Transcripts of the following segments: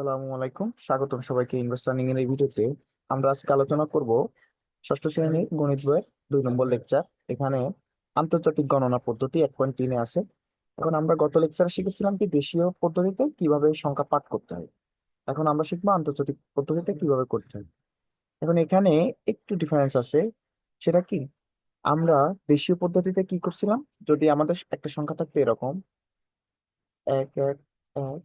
আসসালামু আলাইকুম। স্বাগতম সবাইকে ইনভেস্ট আর্নিং এর ভিডিওতে। আমরা আজকে আলোচনা করব ষষ্ঠ শ্রেণির গণিত বইয়ের দুই নম্বর লেকচার এখানে আন্তর্জাতিক গণনা পদ্ধতি এক পয়েন্ট তিনে আছে। এখন আমরা গত লেকচারে শিখেছিলাম কি দেশীয় পদ্ধতিতে কীভাবে সংখ্যা পাঠ করতে হয়। এখন আমরা শিখব আন্তর্জাতিক পদ্ধতিতে কীভাবে করতে হয়। এখন এখানে একটু ডিফারেন্স আছে। সেটা কি? আমরা দেশীয় পদ্ধতিতে কি করছিলাম? যদি আমাদের একটা সংখ্যা থাকতো এরকম, এক এক এক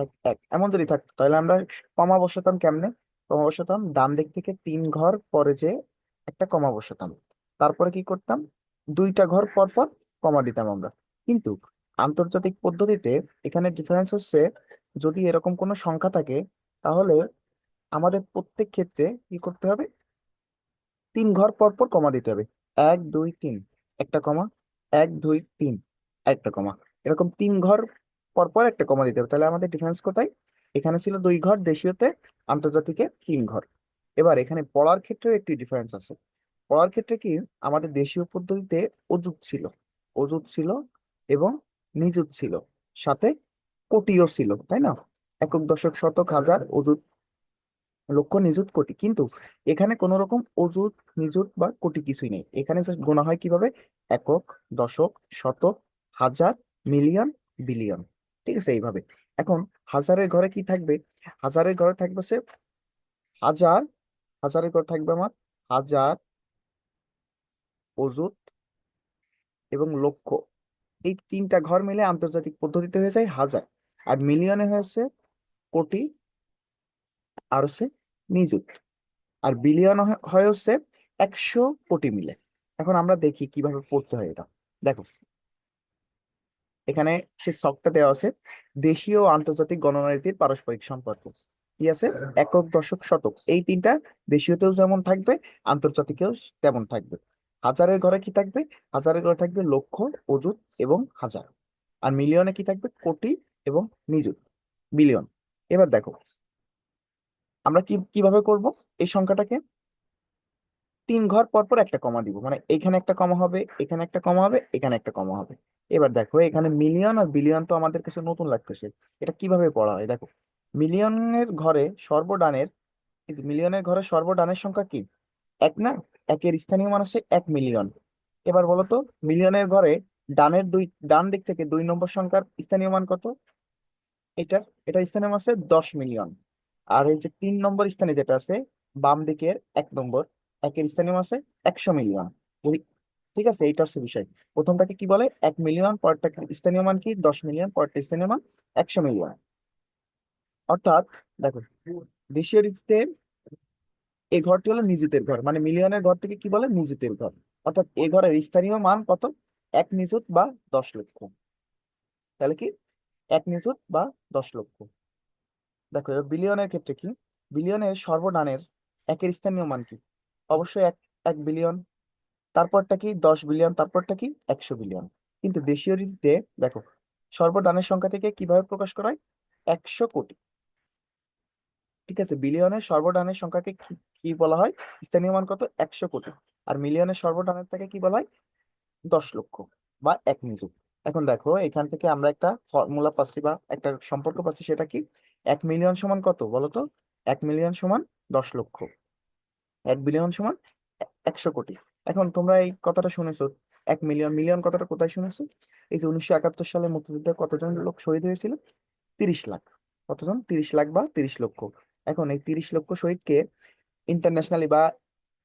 এক এক, এমন যদি থাকতো, তাহলে আমরা কমা বসাতাম কেমনে? কমা বসাতাম ডান দিক থেকে তিন ঘর পরে যে একটা কমা বসাতাম তারপরে কি করতাম? দুইটা ঘর পর পর কমা দিতাম আমরা। কিন্তু আন্তর্জাতিক পদ্ধতিতে এখানে ডিফারেন্স হচ্ছে, যদি এরকম কোনো সংখ্যা থাকে, তাহলে আমাদের প্রত্যেক ক্ষেত্রে কি করতে হবে? তিন ঘর পর পর কমা দিতে হবে। এক, দুই, তিন, একটা কমা। এক, দুই, তিন, একটা কমা। এরকম তিন ঘর পর পর একটা কমা দিতে হবে। তাহলে আমাদের ডিফারেন্স কোথায়? এখানে ছিল দুই ঘর, দেশীয়তে আন্তর্জাতিকে তিন ঘর। এবার এখানে পড়ার ক্ষেত্রেও একটি ডিফারেন্স আছে। পড়ার ক্ষেত্রে কি? আমাদের দেশীয় পদ্ধতিতে অজুত ছিল। অজুত ছিল এবং নিযুত ছিল। সাথে কোটিও ছিল, তাই না? একক দশক শতক হাজার অজুত লক্ষ, নিযুত, কোটি। কিন্তু এখানে কোন রকম অজুত নিযুত বা কোটি কিছুই নেই। এখানে গোনা হয় কীভাবে? একক দশক শতক হাজার মিলিয়ন, বিলিয়ন। ঠিক আছে, এইভাবে। এখন হাজারের ঘরে কি থাকবে? হাজারের ঘরে থাকবে সে হাজার, হাজারের ঘরে থাকবে আমার হাজার অযুত এবং লক্ষ। এই তিনটা ঘর মিলে আন্তর্জাতিক পদ্ধতিতে হয়ে যায় হাজার। আর মিলিয়নে হয়েছে কোটি আর হচ্ছে নিযুত। আর বিলিয়ন হয় হচ্ছে একশো কোটি মিলে। এখন আমরা দেখি কীভাবে পড়তে হয় এটা। দেখো এখানে সে ছকটা দেওয়া আছে, দেশীয় আন্তর্জাতিক গণনীতির পারস্পরিক সম্পর্ক। কি আছে? একক, দশক, শতক। এই তিনটা দেশীয়তেও যেমন থাকবে, আন্তর্জাতিকেও তেমন থাকবে। হাজারের ঘরে কি থাকবে? হাজারের ঘরে থাকবে লক্ষ, অযুত এবং হাজার। আর মিলিয়নে কি থাকবে? কোটি এবং নিযুত। বিলিয়ন। এবার দেখো, আমরা কি, কীভাবে করব এই সংখ্যাটাকে? তিন ঘর পর পর একটা কমা দিব। মানে এখানে একটা কমা হবে, এখানে একটা কমা হবে, এখানে একটা কমা হবে। এবার দেখো, এখানে মিলিয়ন আর বিলিয়ন তো আমাদের কাছে নতুন লাগতেছে। এটা কীভাবে পড়া হয়? দেখো মিলিয়নের ঘরে সর্বডানের মিলিয়নের ঘরে সর্বডানের সংখ্যা কি? এক না? একের স্থানীয় মান এক মিলিয়ন এবার বলো তো মিলিয়নের ঘরে ডানের দুই, ডান দিক থেকে দুই নম্বর সংখ্যার স্থানীয় মান কত? এটা এটা স্থানীয় মান আছে দশ মিলিয়ন আর এই যে তিন নম্বর স্থানে যেটা আছে, বাম দিকের এক নম্বর একের স্থানীয় আছে, একশো মিলিয়ন ঠিক আছে, এইটা হচ্ছে বিষয়। প্রথমটাকে কি বলে? এক মিলিয়ন পরেরটা স্থানীয় মান কি? দশ মিলিয়ন পরেরটা স্থানীয় মান একশো মিলিয়ন অর্থাৎ, দেখো, দেশীয় রীতিতে এই ঘরটি হলো নিযুতের ঘর। মানে মিলিয়নের ঘর থেকে কি বলে? নিযুতের ঘর। অর্থাৎ এ ঘরের স্থানীয় মান কত? এক নিযুত বা দশ লক্ষ। তাহলে কি? এক নিযুত বা দশ লক্ষ। দেখো বিলিয়নের ক্ষেত্রে কি? বিলিয়নের সর্বডানের একের স্থানীয় মান কি? অবশ্যই এক এক বিলিয়ন তারপরটা কি দশ বিলিয়ন তারপরটা কি একশো বিলিয়ন কিন্তু দেশীয় রীতিতে দেখো, সর্বদানের সংখ্যা থেকে কীভাবে প্রকাশ করা হয়? একশো কোটি। ঠিক আছে বিলিয়নের সর্বদানের সংখ্যাকে কি বলা হয়? স্থানীয় মান কত? একশো কোটি। আর মিলিয়নের সর্বদানের থেকে কি বলা হয়? দশ লক্ষ বা এক নিযুত এখন দেখো, এখান থেকে আমরা একটা ফর্মুলা পাচ্ছি বা একটা সম্পর্ক পাচ্ছি সেটা কি? এক মিলিয়ন সমান কত বলতো? এক মিলিয়ন সমান দশ লক্ষ। এক বিলিয়ন সমান একশো কোটি। এখন তোমরা এই কথাটা শুনেছো, এক মিলিয়ন মিলিয়ন কথাটা কোথায় শুনেছো? এই যে উনিশশো একাত্তর সালে মুক্তিযুদ্ধে কতজন লোক শহীদ হয়েছিল? তিরিশ লাখ। কতজন? তিরিশ লাখ বা তিরিশ লক্ষ। এখন এই তিরিশ লক্ষ শহীদকে ইন্টারন্যাশনালি বা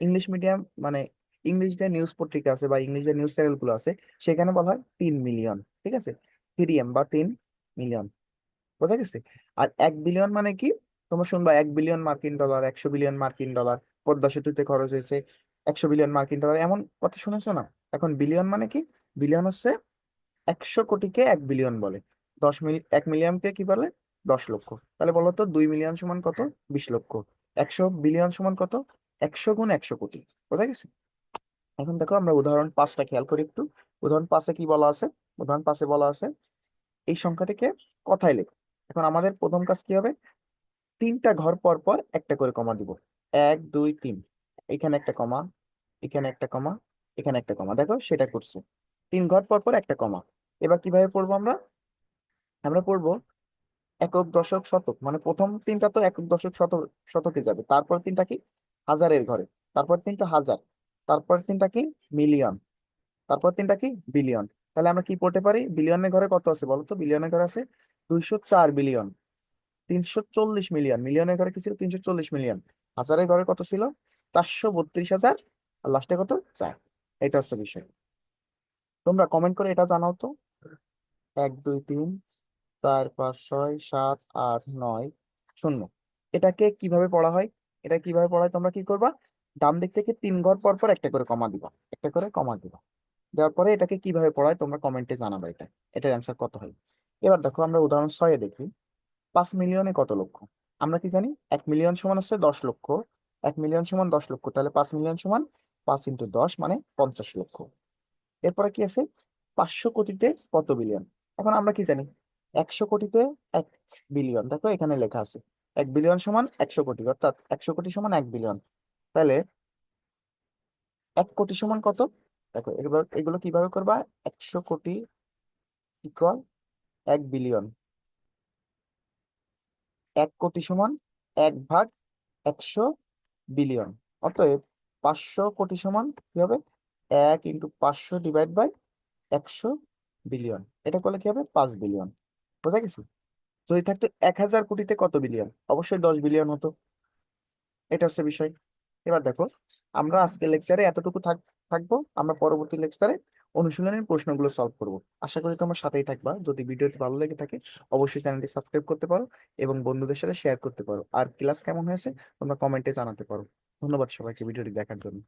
ইংলিশ মিডিয়াম মানে ইংলিশ যে নিউজ পত্রিকা আছে বা ইংলিশ যে নিউজ চ্যানেলগুলো আছে, সেখানে বলা হয় তিন মিলিয়ন ঠিক আছে? থ্রি বা তিন মিলিয়ন বোঝা গেছে? আর এক বিলিয়ন মানে কি? তোমরা শুনবা, এক বিলিয়ন মার্কিন ডলার একশো বিলিয়ন মার্কিন ডলার পদ্মা সেতুতে খরচ হয়েছে একশো বিলিয়ন মার্কিন ডলার এমন কথা শুনেছো না? এখন বিলিয়ন মানে কি? বিলিয়ন হচ্ছে একশো কোটিকে এক বিলিয়ন বলে। দশ মিলি, এক মিলিয়নকে কি বলে? দশ লক্ষ। তাহলে বলো তো দুই মিলিয়ন সমান কত? বিশ লক্ষ। একশো বিলিয়ন সমান কত? একশো গুণ একশো কোটি। বোঝা গেছে? এখন দেখো আমরা উদাহরণ পাঁচটা খেয়াল করি একটু। উদাহরণ পাঁচে কি বলা আছে? উদাহরণ পাঁচে বলা আছে, এই সংখ্যাটিকে কথায় লেখ। এখন আমাদের প্রথম কাজ কি হবে? তিনটা ঘর পর পর একটা করে কমা দিব। এক, দুই, তিন। এখানে একটা কমা, এখানে একটা কমা, এখানে একটা কমা। দেখো, সেটা করছে। তিন ঘর পর পর একটা কমা। এবার কীভাবে পড়ব আমরা? আমরা পড়ব একক দশক শতক। মানে প্রথম তিনটা তো একক দশক শত, শতকে যাবে। তারপর তিনটা কি? হাজারের ঘরে। তারপর তিনটা হাজার। তারপর তিনটা কি? মিলিয়ন। তারপর তিনটা কি? বিলিয়ন। তাহলে আমরা কি পড়তে পারি? বিলিয়নের ঘরে কত আছে বলো তো? বিলিয়নের ঘরে আছে দুইশো চার বিলিয়ন। তিনশো চল্লিশ মিলিয়ন। মিলিয়নের ঘরে কি ছিল? তিনশো চল্লিশ মিলিয়ন। হাজারের ঘরে কত ছিল? চারশো বত্রিশ হাজার। আর লাস্টে কত? চার। এটা হচ্ছে বিষয়। তোমরা কমেন্ট করে এটা জানাও তো। এক, দুই, তিন, চার, পাঁচ, ছয়, সাত, আট, নয়, শূন্য। এটাকে কীভাবে পড়া হয়? এটা কীভাবে পড়া হয়? তোমরা কি করবা? ডান দিক থেকে তিন ঘর পর পর একটা করে কমা দিবা। একটা করে কমা দিবা। দেওয়ার পরে এটাকে কীভাবে পড়ায় তোমরা কমেন্টে জানাবে এটা। এটার অ্যান্সার কত হয়? এবার দেখো আমরা উদাহরণ ছয়ে দেখি। পাঁচ মিলিয়নে কত লক্ষ? আমরা কি জানি? এক মিলিয়ন সমান হচ্ছে দশ লক্ষ। এক মিলিয়ন সমান দশ লক্ষ, তাহলে পাঁচ মিলিয়ন সমান পাঁচ ইন্টু দশ মানে পঞ্চাশ লক্ষ। এরপরে কি আছে? পাঁচশো কোটিতে কত বিলিয়ন এখন আমরা কি জানি? একশো কোটিতে এক বিলিয়ন দেখো এখানে লেখা আছে, এক বিলিয়ন সমান একশো কোটি, অর্থাৎ একশো কোটি সমান এক বিলিয়ন তাহলে এক কোটি সমান কত? দেখো এগুলো কীভাবে করবা? একশো কোটি ইকুয়াল এক বিলিয়ন এক কোটি সমান এক ভাগ একশো বিলিয়ন। অতএব পাঁচশো কোটি সমান কি হবে? এক ইন্টু পাঁচশো ডিভাইড বাই একশো বিলিয়ন। এটা করলে কি হবে? পাঁচ বিলিয়ন। বোঝা গেছে? যদি থাকতো এক হাজার কোটিতে কত বিলিয়ন? অবশ্যই দশ বিলিয়ন হতো। এটা হচ্ছে বিষয়। এবার দেখো, আমরা আজকে লেকচারে এতটুকু থাক, থাকব। আমরা পরবর্তী লেকচারে অনুশীলনের প্রশ্নগুলো সলভ করব। আশা করি তোমার সাথেই থাকবা। যদি ভিডিওটি ভালো লেগে থাকে, অবশ্যই চ্যানেলটি সাবস্ক্রাইব করতে পারো এবং বন্ধুদের সাথে শেয়ার করতে পারো। আর ক্লাস কেমন হয়েছে, তোমরা কমেন্টে জানাতে পারো। ধন্যবাদ সবাইকে ভিডিওটি দেখার জন্য।